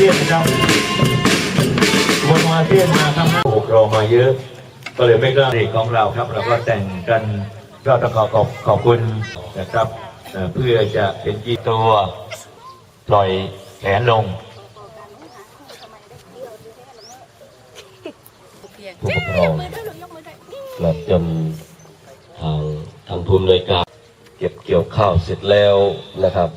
เซียนครับวนของอาเซียนมาครับผู้ปกรอมาเยอะ ก็เลยไม่กล้าเด็กของเราครับ เราก็แต่งกันก็ต้องขอขอบขอบคุณนะครับเพื่อจะเป็นกีตัวปล่อยแขนลงผู้ปกครองและจนทางทางภูมิหน่วยการเก็บเกี่ยวข้าวเสร็จแล้วนะครับ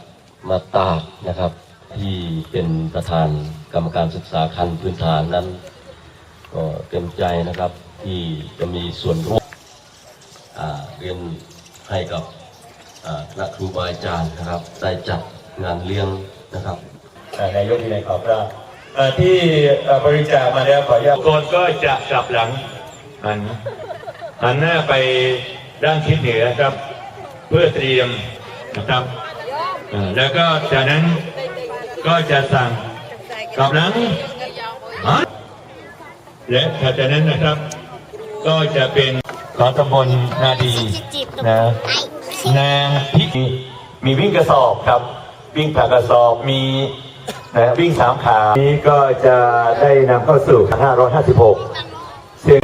มาตากนะครับ ที่เป็นประธานกรรมการศึกษาขั้นพื้นฐานนั้น ก็เต็มใจนะครับที่จะมีส่วนร่วมอ่าเรียนให้กับอ่าคณะครูบาอาจารย์นะครับ ได้จัดงานเลี้ยงนะครับอ่านายกมีอะไรขอบรับอ่าที่เอ่อบริจาคมาแล้วขออนุญาตทุกคนก็จะกลับหลังหันหันหน้าไปด้านทิศเหนือครับ เพื่อเตรียมนะครับอ่าแล้วก็จากนั้น ก็จะสั่งกับหลังและถัดจากนั้นนะครับ ก็จะเป็นของตำบลนาดีนะนางพิกมีวิ่งกระสอบครับ วิ่งผ่ากระสอบมีนะวิ่งสามขานี้ก็จะได้นำเข้าสู่ 556 ซึ่ง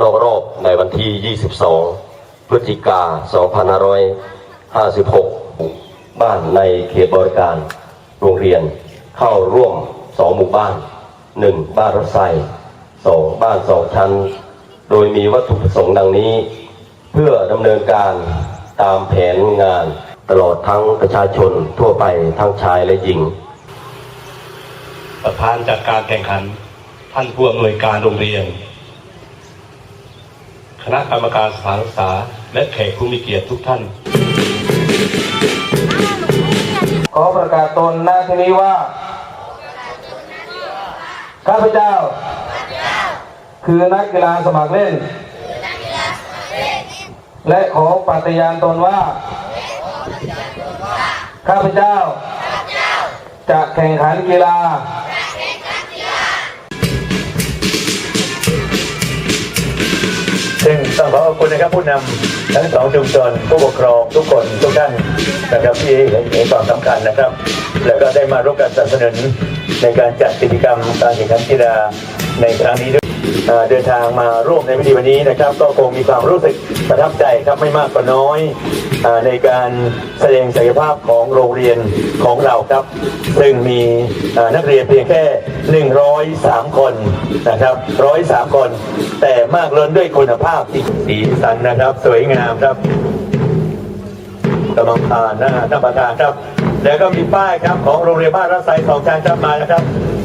นอกรอบในวันที่ 22 พฤศจิกา 2556 บ้านในเขตบริการโรงเรียนเข้าร่วม2หมู่บ้าน1บ้านรถไฟ2บ้าน2ชั้น โดยมีวัตถุประสงค์ดังนี้ เพื่อดำเนินการตามแผนงานตลอดทั้งประชาชนทั่วไปทั้งชายและหญิง ประธานจัดการแข่งขัน ท่านผู้อำนวยการโรงเรียน คณะกรรมการสถานศึกษาและแขกผู้มีเกียรติทุกท่าน ขอประกาศตนณที่นี้ว่า ข้าพเจ้า คือนักกีฬาสมัครเล่น และขอปฏิญาณตนว่า ข้าพเจ้า จะแข่งขันกีฬาซึ่งต้องขอขอบคุณนะครับผู้นำ ทั้งสองชุมชนผู้ปกครองทุกคนทุกท่านนะครับที่เห็นความสำคัญนะครับ แล้วก็ได้มาร่วมกันสนับสนุนในการจัดกิจกรรมการแข่งขันกีฬาในครั้งนี้ด้วยเดินทางมาร่วมในพิธีวันนี้นะครับ ก็คงมีความรู้สึกประทับใจครับไม่มากก็น้อย ในการแสดงศักยภาพของโรงเรียนของเราครับซึ่งมีนักเรียนเพียงแค่ 103 คนนะครับ103 คน แต่มากล้นด้วยคุณภาพที่สีสันนะครับ สวยงามครับกำลังผ่านนะท่านประธานครับ แล้วก็มีป้ายครับของโรงเรียนบ้านรัศไซสองจานครับมานะครับ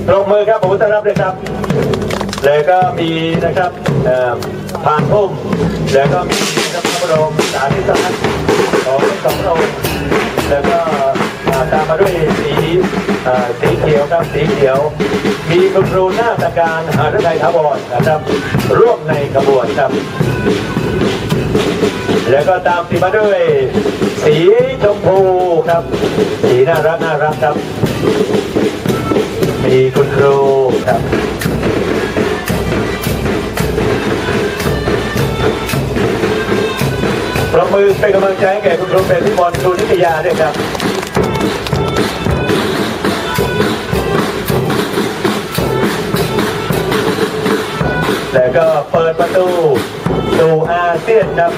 ปรบมือครับผมต้อนรับเลยครับ แล้วก็มีนะครับผ่านพุ่มแล้วก็มีนะครับพระบรมสารีริกธาตุ ของสององค์แล้วก็ตามมาด้วยสีสีเขียวครับสีเขียว มีคุณครูหน้าตะการหาฤทัยทบรนะครับ ร่วมในขบวนครับ แล้วก็ตามติดมาด้วย สีชมพูครับ สีน่ารักน่ารักครับ มีคุณครูครับ มือเป็นกำลังใจให้แก่คุณครูเป็นพิมลครูนิตยาด้วยครับแล้วก็เปิดประตูสู่อาเซียนครับ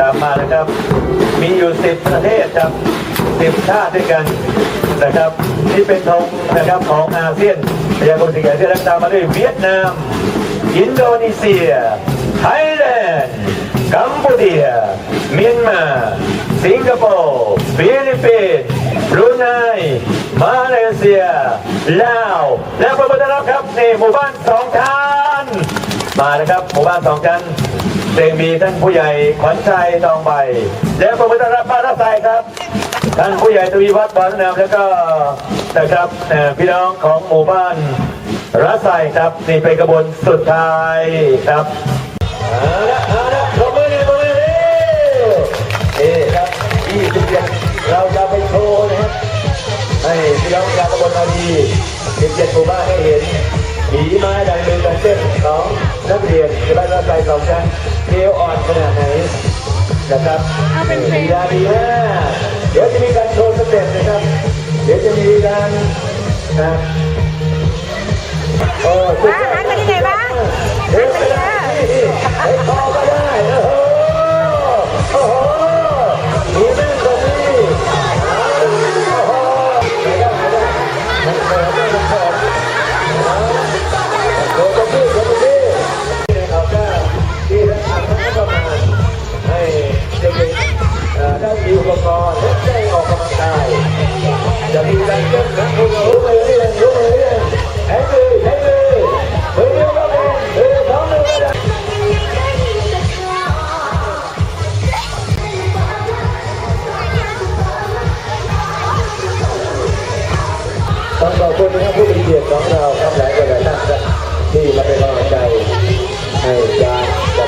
ตามมานะครับ มีอยู่สิบประเทศครับสิบชาติด้วยกันนะครับที่เป็นธงนะครับของอาเซียนพยากรณ์สิ่งอาเซียนแล้ตามมาด้วยเวียดนาม อินโดนีเซีย ไทยแลนด์กัมพูเดีย เมียนมา สิงคโปร์ฟิลิปปินส์บรูไนมาเลเซีย ลาว และประเทศรับครับในหมู่บ้านสองชั้นมานะครับหมู่บ้านสองชั้นซึ่งมีท่านผู้ใหญ่ขวัญชัยทองใบ และประเทศรับบ้านรัศครับท่านผู้ใหญ่ทวีวัฒน์บานนามแล้วก็นะครับพี่น้องของหมู่บ้านรัศยครับนี่เป็นกระบวนสุดท้ายครับ เจ็ดเราจะไปโชว์นะครับให้พี่น้องชาวตำบลนาดีสิบเจ็ดหมู่บ้านได้เห็นผีไม้ดังมือดังเส้นของนักเรียนที่บ้านรัศยสองชั้นเกลียวอ่อนขนาดไหนนะครับเอาเป็นเพลงดีมากเดี๋ยวจะมีการโชว์สเร็จนะครับ เดี๋ยวจะมีการนะโอ้สุดยอด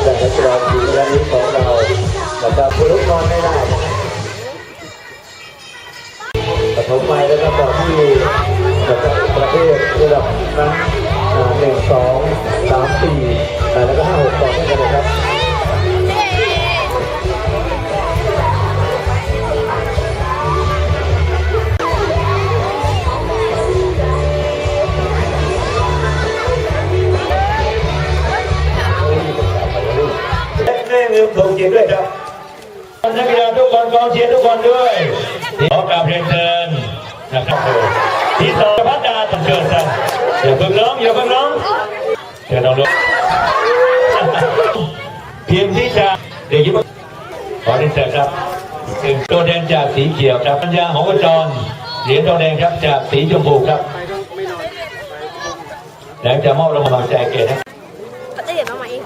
การจักรนักกีฬาทีมนี้ของเรานะครับคุณลุกนอนไม่ได้ปฐมไปแล้วก็บอกที่ระดับประเทศระดับนั้นหนึ่งสองสามสี่อ่แล้วก็ห้าหกต่อ สียรติด้วยครับนักกีฬาทุกคนกองเชียร์ทุกคนด้วยขอกราบเรียนเชิญนะครับที่สองพัฒนาตเกิดครับอย่าเพิ่งน้องอย่าเพิ่งน้องเชิญน้องลูกเพียงที่จะเด็กยิ้มขอเรียนเชิญครับถึงตัวแดงจากสีเขียวครับปัญญาหงวจรเหรียญทองแดงครับจากสีชมพูครับแล้วจะมอบรางวัลกำลังใจแก่นัก ก็จะเดี๋ยวมาใหม่อีก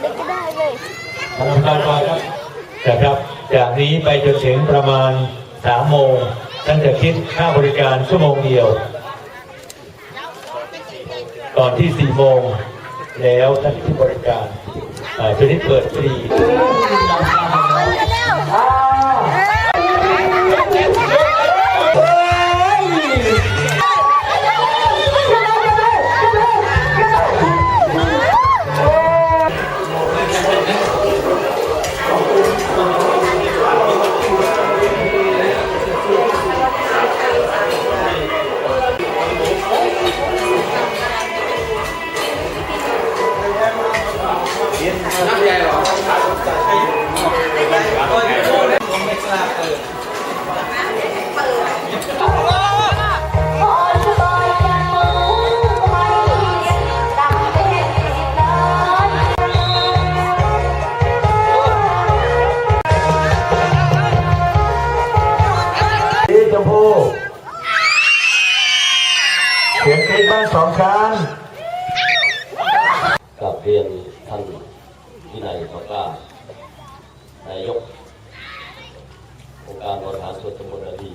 เด็กก็ได้เลย ทำการก่อนครับนะครับจากนี้ไปจนถึงประมาณสามโมงท่านจะคิดค่าบริการชั่วโมงเดียว ก่อนที่สี่โมงแล้วท่านที่บริการอ่าชนิดเปิดฟรี สีชมพูเสียงกรี๊ดบ้านสองครั้ง กับเรียนท่านวินัยทองกล้านายกองค์ การบริหารส่วนตำบลนาดี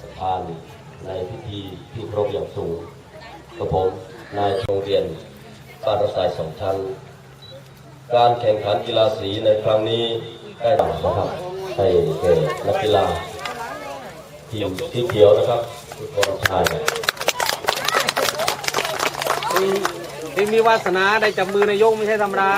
ประธานในพิธีที่ครพอย่างสูงกับผมนายโรงเรียนบ้านรถไฟสองชั้นการแข่งขันกีฬาสีในครั้งนี้ได้ดังนะครับให้แก่นักกีฬาทีมสีเขียวนะครับทุกคนชายครับเองมีวาสนาได้จับมือนายกไม่ใช่ธรรมดา